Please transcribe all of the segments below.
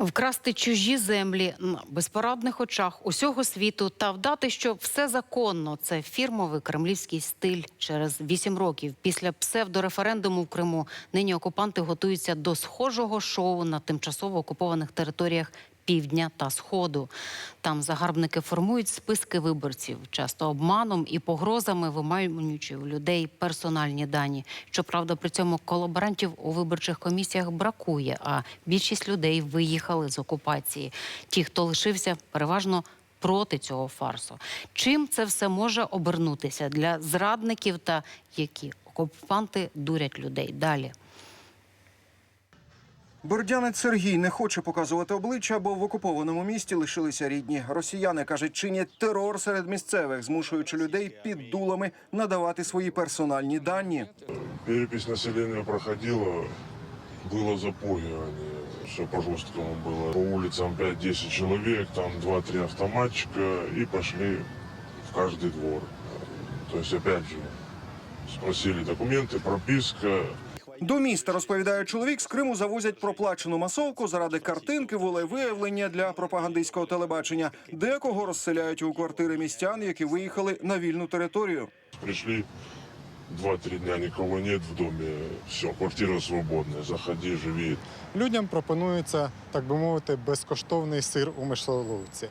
Вкрасти чужі землі на безпорадних очах усього світу та вдати, що все законно. Це фірмовий кремлівський стиль. Через вісім років після псевдореферендуму в Криму нині окупанти готуються до схожого шоу на тимчасово окупованих територіях. Півдня та сходу там загарбники формують списки виборців, часто обманом і погрозами виманюючи у людей персональні дані. Щоправда, при цьому колаборантів у виборчих комісіях бракує, а більшість людей виїхали з окупації. Ті, хто лишився, переважно проти цього фарсу. Чим це все може обернутися для зрадників та які окупанти дурять людей далі? Бордянець Сергій не хоче показувати обличчя, бо в окупованому місті лишилися рідні. Росіяни кажуть, чинять терор серед місцевих, змушуючи людей під дулами надавати свої персональні дані. Перепись населения проходила, было запугивание. Все по-жесткому было. По улицам 5-10 человек, там 2-3 автоматчика и пошли в каждый двор. То есть, опять же, спросили документы, прописка. До міста розповідає чоловік з Криму завозять проплачену масовку заради картинки, волевиявлення для пропагандистського телебачення. Декого розселяють у квартири містян, які виїхали на вільну територію. Пришли, 2-3 дня никого нет в доме. Все, квартира свободная, заходи, живи. Людям пропонується, так би мовити, безкоштовний сир у мишоловці.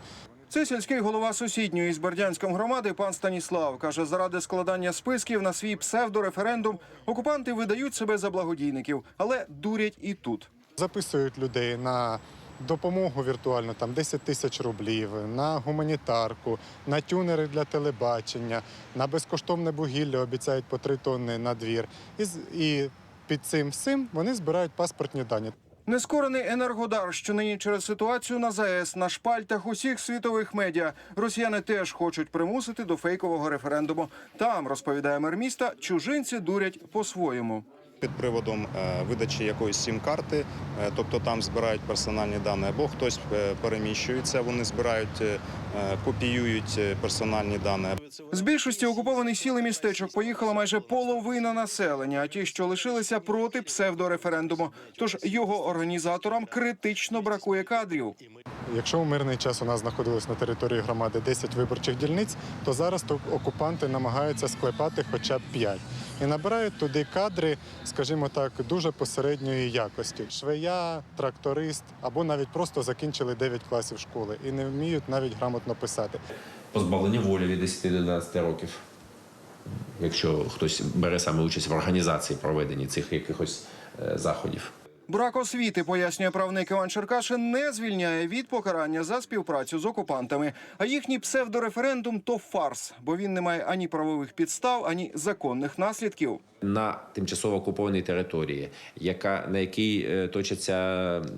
Це сільський голова сусідньої з Бердянськом громади пан Станіслав каже, заради складання списків на свій псевдореферендум окупанти видають себе за благодійників, але дурять і тут. Записують людей на допомогу віртуально, там 10 тисяч рублів, на гуманітарку, на тюнери для телебачення, на безкоштовне вугілля обіцяють по 3 тонни на двір. І, і під цим всім вони збирають паспортні дані. Нескорений енергодар, що нині через ситуацію на ЗАЕС на шпальтах усіх світових медіа. Росіяни теж хочуть примусити до фейкового референдуму. Там розповідає мер міста, чужинці дурять по-своєму. Під приводом е, видачі якоїсь сім-карти, е, тобто там збирають персональні дані, або хтось е, переміщується, вони збирають, копіюють персональні дані. З більшості окупованих сіл і містечок поїхала майже половина населення, а ті, що лишилися проти псевдореферендуму. Тож його організаторам критично бракує кадрів. Якщо у мирний час у нас знаходилось на території громади 10 виборчих дільниць, то зараз то окупанти намагаються склепати хоча б 5. І набирають туди кадри, скажімо так, дуже посередньої якості. Швея, тракторист або навіть просто закінчили 9 класів школи і не вміють навіть грамотно писати. позбавлення волі від 10 до 12 років. Якщо хтось бере саме участь в організації проведення цих якихось е, заходів. Брак освіти, пояснює правник Іван Черкашин, не звільняє від покарання за співпрацю з окупантами. А їхній псевдореферендум то фарс, бо він не має ані правових підстав, ані законних наслідків. На тимчасово окупованій території, яка на якій е, точаться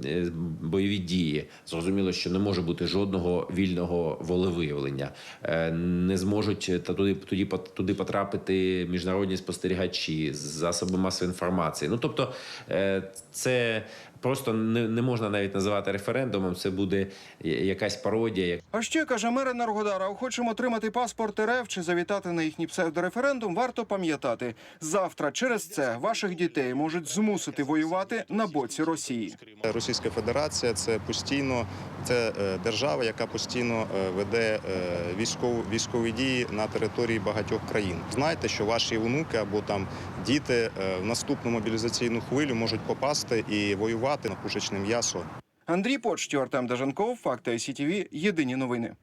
е, бойові дії, зрозуміло, що не може бути жодного вільного волевиявлення. Е, Не зможуть та туди пот- туди потрапити міжнародні спостерігачі, засоби масової інформації. Ну тобто, це Yeah. Просто не, не можна навіть називати референдумом. Це буде якась пародія, А ще каже мер Енергодара, охочемо отримати паспорт РФ чи завітати на їхній псевдореферендум. Варто пам'ятати, завтра через це ваших дітей можуть змусити воювати на боці Росії. Російська Федерація це постійно це е, держава, яка постійно е, веде е, військові військові дії на території багатьох країн. Знайте, що ваші онуки або там діти в наступну мобілізаційну хвилю можуть попасти і воювати на пушечне м'ясо. Андрій Почтю, Артем Дажанков, Факти ICTV, Єдині новини.